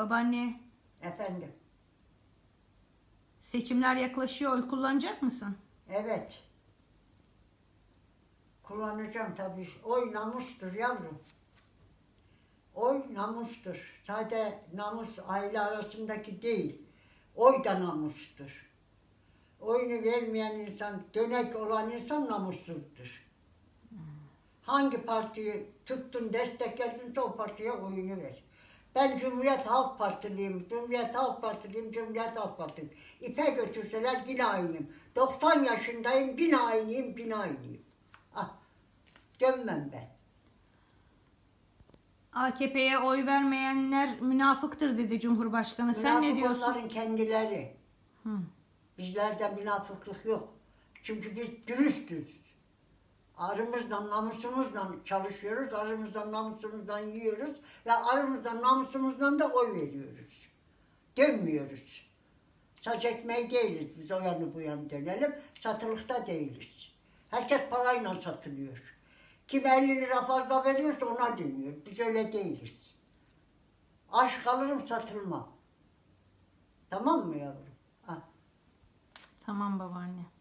Babaanne Efendim. seçimler yaklaşıyor. Oy kullanacak mısın? Evet. Kullanacağım tabii. Oy namustur yavrum. Oy namustur. Sadece namus aile arasındaki değil. Oy da namustur. Oyunu vermeyen insan, dönek olan insan namussuzdur. Hangi partiyi tuttun, destekledinse o partiye oyunu ver. Ben Cumhuriyet Halk Partiliyim, Cumhuriyet Halk Partiliyim, Cumhuriyet Halk Partiliyim. İpe götürseler yine aynıyım. 90 yaşındayım, yine aynıyım, yine aynıyım. Ah, dönmem ben. AKP'ye oy vermeyenler münafıktır dedi Cumhurbaşkanı. Sen ne Münafık diyorsun? Onların kendileri. Hı. Bizlerde münafıklık yok. Çünkü biz dürüstüz. Arımızdan, namusumuzla çalışıyoruz. Arımızdan, namusumuzdan yiyoruz. Ve arımızdan, namusumuzdan da oy veriyoruz. Dönmüyoruz. Saç ekmeği değiliz. Biz o yanı bu yana dönelim. Satılıkta değiliz. Herkes parayla satılıyor. Kim 50 lira fazla veriyorsa ona dönüyor. Biz öyle değiliz. Aşk alırım satılmam. Tamam mı yavrum? Ah. Tamam babaanne.